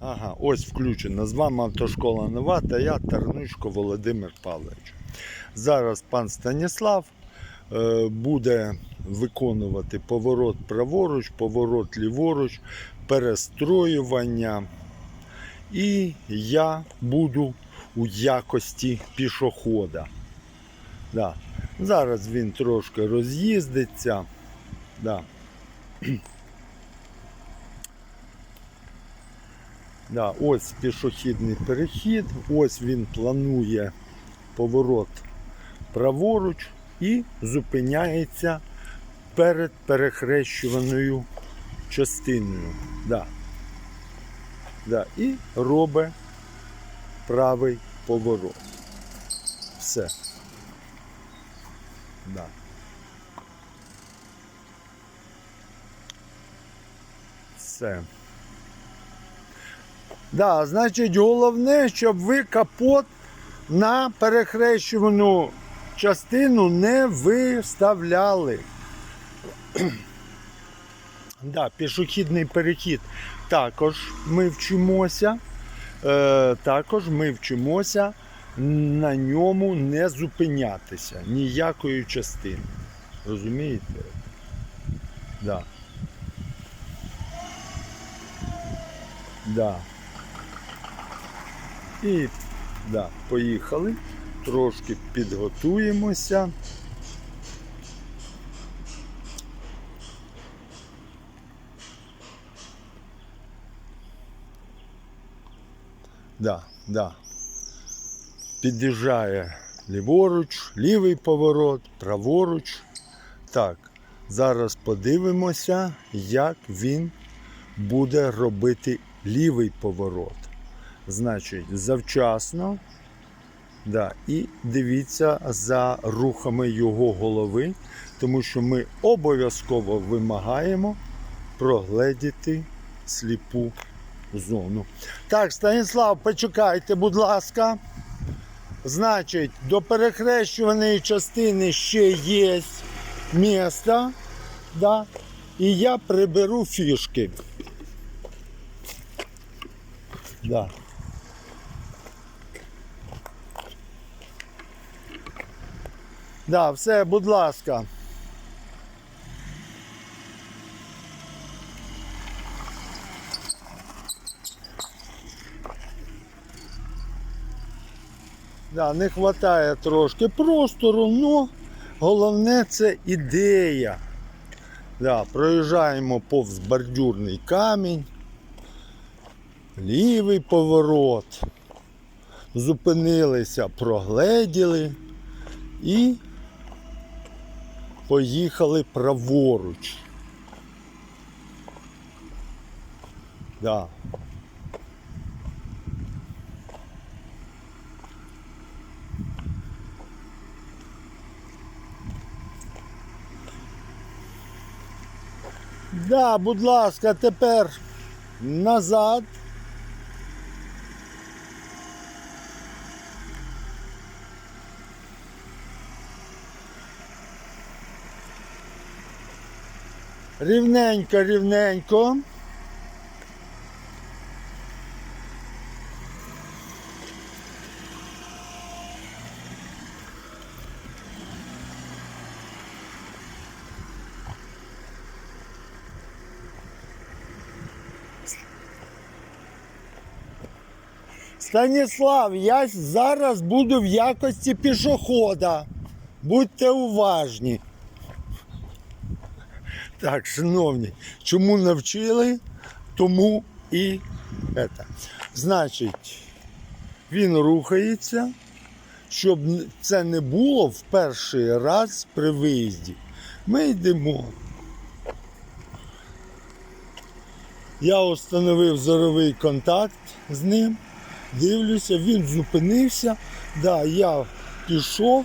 Ага, ось включено. З вами автошкола Нова та я Тарнучко Володимир Павлович. Зараз пан Станіслав е, буде виконувати поворот праворуч, поворот ліворуч, перестроювання. І я буду у якості пішохода. Да. Зараз він трошки роз'їздиться. Да. Да, ось пішохідний перехід, ось він планує поворот праворуч і зупиняється перед перехрещуваною частиною. Да. Да. І робить правий поворот. Все. Да. Все. Да, значить, головне, щоб ви капот на перехрещувану частину не виставляли. да, пішохідний перехід також ми вчимося. Е, також ми вчимося на ньому не зупинятися ніякої частини. Розумієте? Да. Да. І да, поїхали. Трошки підготуємося. Да, да. Під'їжджає ліворуч, лівий поворот, праворуч. Так, зараз подивимося, як він буде робити лівий поворот. Значить, завчасно. Да, і дивіться за рухами його голови, тому що ми обов'язково вимагаємо прогледіти сліпу зону. Так, Станіслав, почекайте, будь ласка. Значить, до перехрещуваної частини ще є місце, да, і я приберу фішки. Да. Да, все, будь ласка. Да, не вистачає трошки простору, але головне це ідея. Да, проїжджаємо повз бордюрний камінь, лівий поворот, зупинилися, прогледіли і поїхали праворуч. Да. Да, будь ласка, тепер назад. Рівненько, рівненько. Станіслав, я зараз буду в якості пішохода. Будьте уважні. Так, шановні, чому навчили, тому і це. Значить, він рухається, щоб це не було в перший раз при виїзді. Ми йдемо. Я встановив зоровий контакт з ним, дивлюся, він зупинився. Да, я пішов.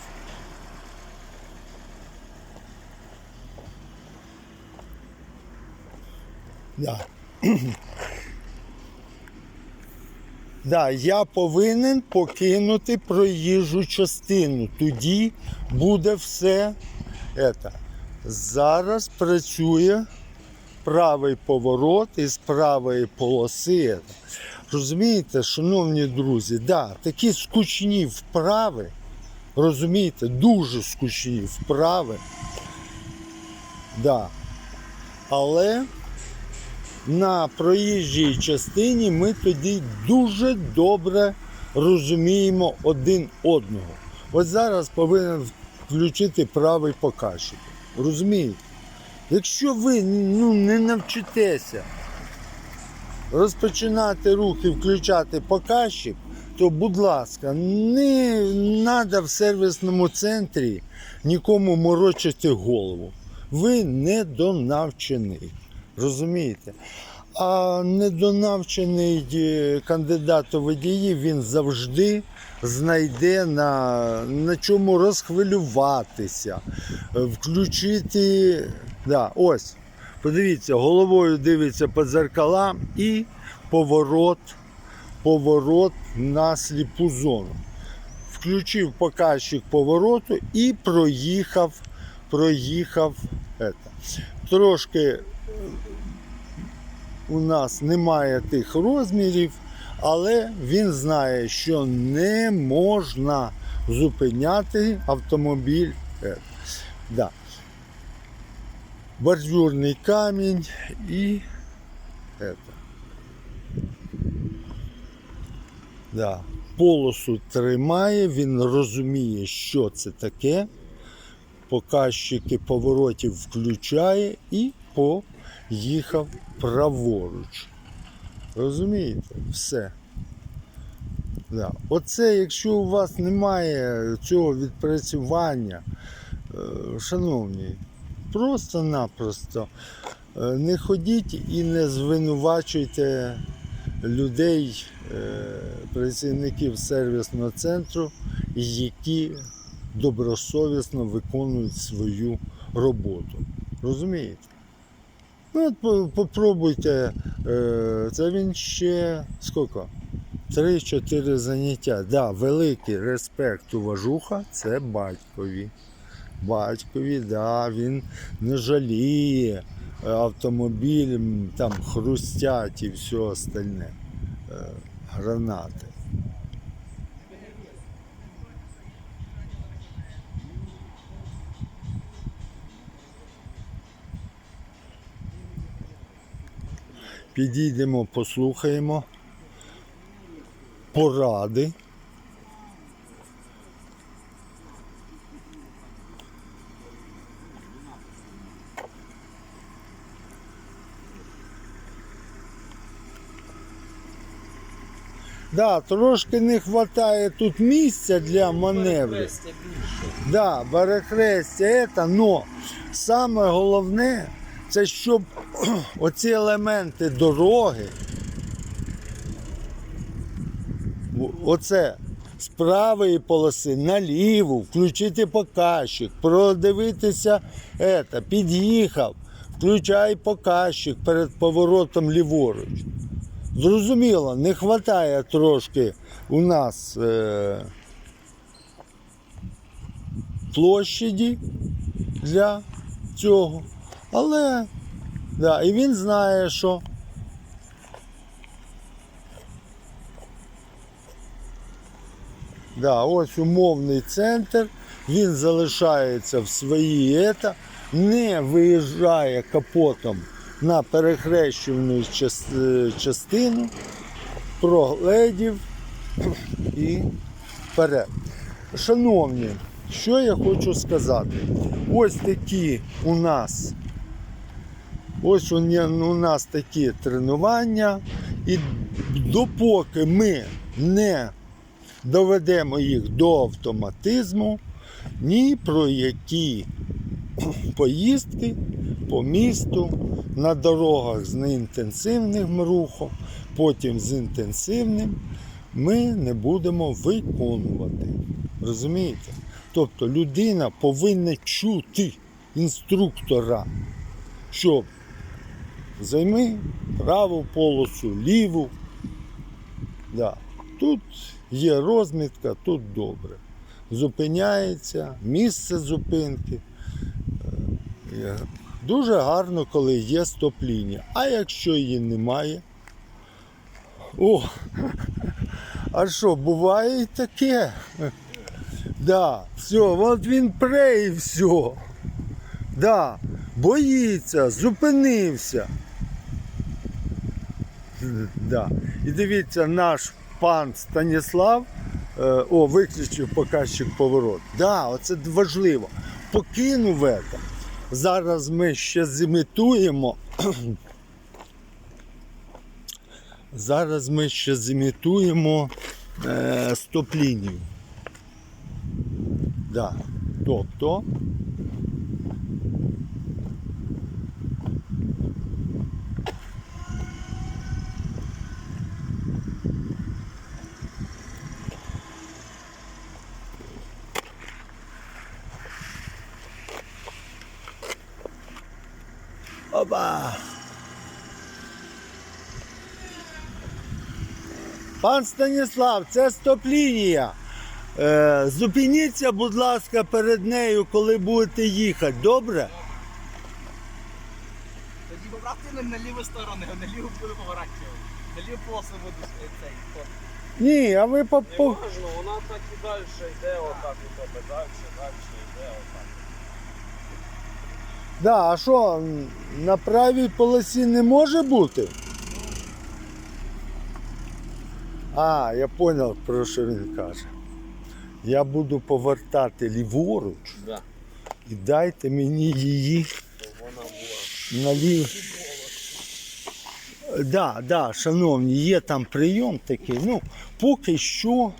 Да. Да, я повинен покинути проїжджу частину. Тоді буде все. Это. Зараз працює правий поворот із правої полоси. Розумієте, шановні друзі, да, такі скучні вправи, розумієте, дуже скучні вправи. Да. Але на проїжджій частині ми тоді дуже добре розуміємо один одного. Ось зараз повинен включити правий показчик. Розумієте? Якщо ви ну, не навчитеся розпочинати рух і включати показчик, то, будь ласка, не треба в сервісному центрі нікому морочити голову. Ви недонавчений. Розумієте? А недонавчений е, кандидат у водії він завжди знайде на, на чому розхвилюватися, е, включити. Да, ось, подивіться, головою дивиться по дзеркалам і поворот, поворот на сліпу зону. Включив показчик повороту і проїхав, проїхав. Это. Трошки у нас немає тих розмірів, але він знає, що не можна зупиняти автомобіль. Е, Да. Бордюрний камінь і это. Да. Полосу тримає, він розуміє, що це таке. Показчики поворотів включає і поїхав праворуч. Розумієте? Все. Да. Оце, якщо у вас немає цього відпрацювання, е, шановні, просто-напросто е, не ходіть і не звинувачуйте людей, е, працівників сервісного центру, які добросовісно виконують свою роботу. Розумієте? Ну, от по- попробуйте, е, це він ще скільки? 3-4 заняття. Да, великий респект уважуха це батькові. Батькові, да, він не жаліє е, автомобіль, там хрустять і все остальне. Е, Гранати. Підійдемо, послухаємо поради. Да, трошки не вистачає тут місця для маневрів. Да, перехрестя, это, но саме головне, це щоб оці елементи дороги, оце з правої полоси наліву, включити показчик, продивитися, это, під'їхав, включай показчик перед поворотом ліворуч. Зрозуміло, не вистачає трошки у нас. Е- площаді для цього. Але да, і він знає, що да, ось умовний центр, він залишається в своїй ета, не виїжджає капотом на перехрещувану е, частину, прогледів і вперед. Шановні, що я хочу сказати? Ось такі у нас. Ось у нас такі тренування. І допоки ми не доведемо їх до автоматизму, ні про які поїздки по місту на дорогах з неінтенсивним рухом, потім з інтенсивним, ми не будемо виконувати. Розумієте? Тобто людина повинна чути інструктора, щоб займи праву полосу, ліву. Да. Тут є розмітка, тут добре. Зупиняється, місце зупинки. Е, Дуже гарно, коли є стоп-лінія. А якщо її немає, О! А що, буває і таке? Да, все, от він пре і все. Да, боїться, зупинився. Да. І дивіться, наш пан Станіслав, е, о, виключив показчик поворот. Да, оце важливо. Покинув це. Зараз ми ще зімітуємо. Зараз ми ще зімітуємо е, стоп-лінію. Да. Тобто Опа! Пан Станіслав, це стоп-лінія. Е, зупиніться, будь ласка, перед нею, коли будете їхати. Добре? Тоді поправте на, на ліву сторону, на ліву буду поворачувати. На ліву полосу буду е, цей. Ні, а ви по. Не важно, вона так і далі йде, отак тебе, далі, далі йде, отак. Да, а що, на правій полосі не може бути? А, я зрозумів, про що він каже. Я буду повертати ліворуч Да. і дайте мені її була. налів. Да, да, шановні, є там прийом такий. Ну, поки що,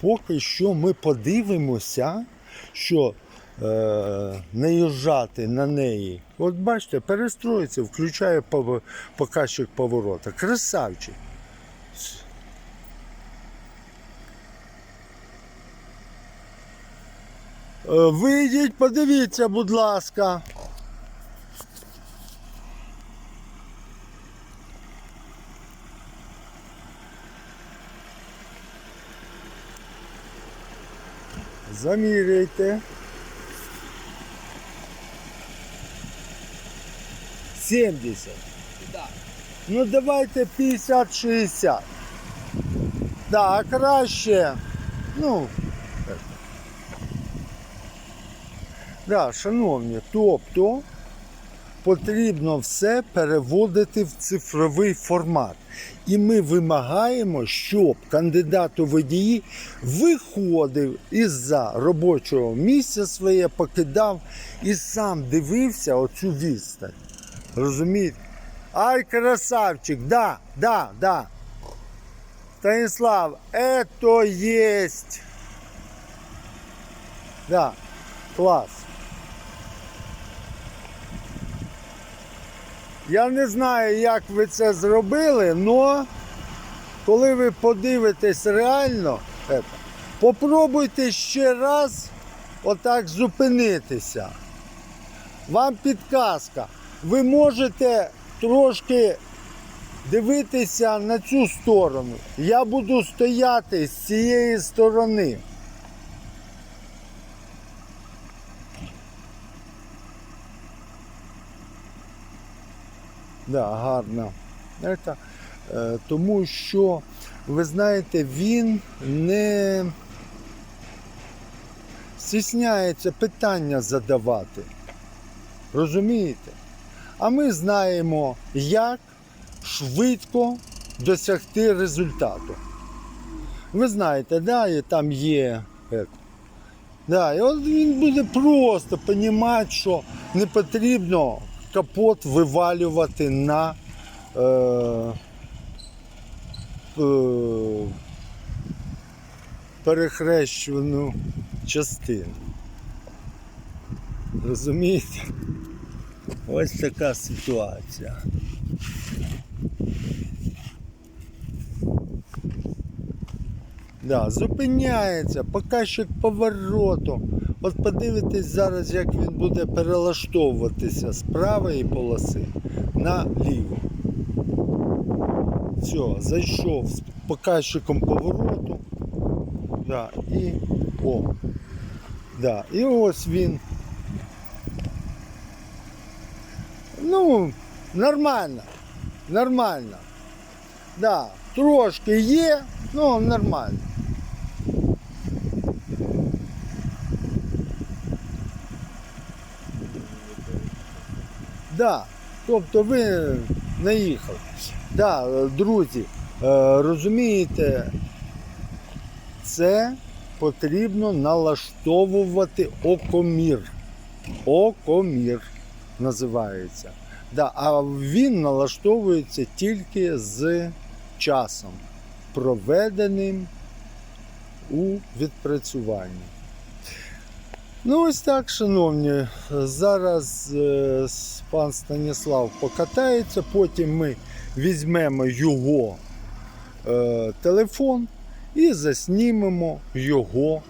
поки що ми подивимося, що е, наїжджати на неї. От бачите, перестроїться, включає показчик поворота. Красавчик. Е, Вийдіть, подивіться, будь ласка. Заміряйте. 70. Да. Ну давайте 50-60. Да, а краще. Ну. так. Да, шановні, тобто потрібно все переводити в цифровий формат. І ми вимагаємо, щоб кандидат у водії виходив із-за робочого місця своє, покидав і сам дивився оцю відстань. Розумієте? Ай, красавчик, да, да, да. Станислав, это есть. Да, клас. Я не знаю, як ви це зробили, але коли ви подивитесь реально, это, попробуйте ще раз отак зупинитися. Вам підказка. Ви можете трошки дивитися на цю сторону. Я буду стояти з цієї сторони. Да, гарно. Это, е, тому що, ви знаєте, він не стісняється питання задавати. Розумієте? А ми знаємо, як швидко досягти результату. Ви знаєте, да, і там є. Да, і от він буде просто розуміти, що не потрібно капот вивалювати на е, е, перехрещувану частину. Розумієте? Ось така ситуація. Да, зупиняється, показчик повороту. От подивитесь зараз, як він буде перелаштовуватися з правої полоси на ліву. Все, зайшов з показчиком повороту. Да, і о. Да, і ось він. Ну, нормально. Нормально. Да, трошки є, ну нормально. Да, тобто ви наїхали. Да, друзі, е, розумієте, це потрібно налаштовувати окомір. Окомір називається. Да, а він налаштовується тільки з часом, проведеним у відпрацюванні. Ну, ось так, шановні. Зараз е, пан Станіслав покатається, потім ми візьмемо його е, телефон і заснімемо його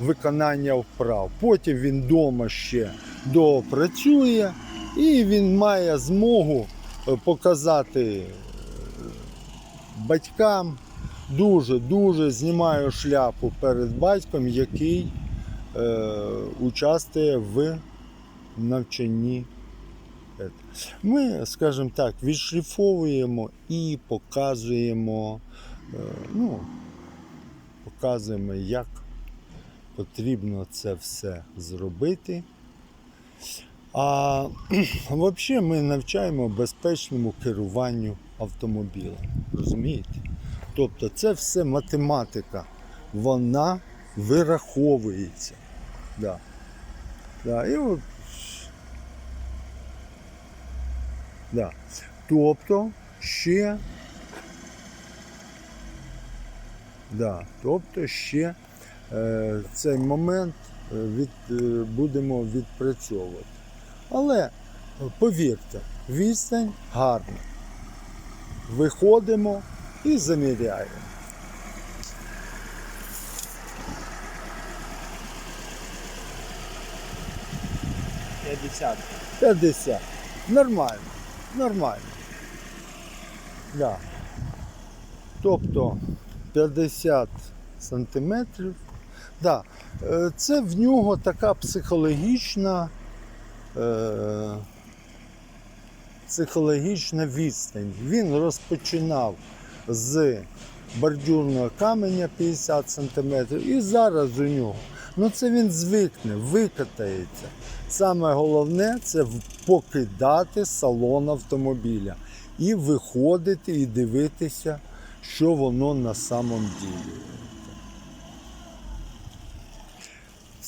виконання вправ. Потім він вдома ще допрацює і він має змогу е, показати е, батькам. Дуже-дуже знімаю шляпу перед батьком, який е, участвує в навчанні. Ми, скажімо так, відшліфовуємо і показуємо, е, ну, показуємо, як потрібно це все зробити. А взагалі ми навчаємо безпечному керуванню автомобілем. Розумієте? Тобто це все математика. Вона вираховується. Да. Да. І от, да. Тобто ще. Да. Тобто ще е, цей момент е, від, е, будемо відпрацьовувати. Але е, повірте, відстань гарна. Виходимо і заміряємо. 50. 50. Нормально. Нормально. Да. Тобто 50 сантиметрів. Да. е, Це в нього така психологічна, е, психологічна відстань. Він розпочинав з бордюрного каменя 50 сантиметрів і зараз у нього. Ну це він звикне, викатається. Саме головне це покидати салон автомобіля і виходити і дивитися, що воно на самом ділі.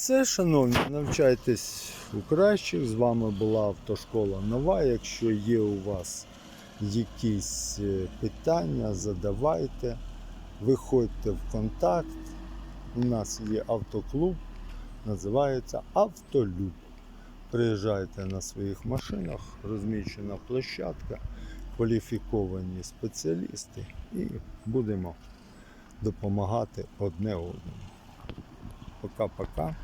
Все, шановні, навчайтесь у кращих. З вами була автошкола нова. Якщо є у вас якісь е, питання, задавайте, виходьте в контакт. У нас є автоклуб, називається Автолюб. Приїжджайте на своїх машинах, розміщена площадка, кваліфіковані спеціалісти і будемо допомагати одне одному. Пока-пока.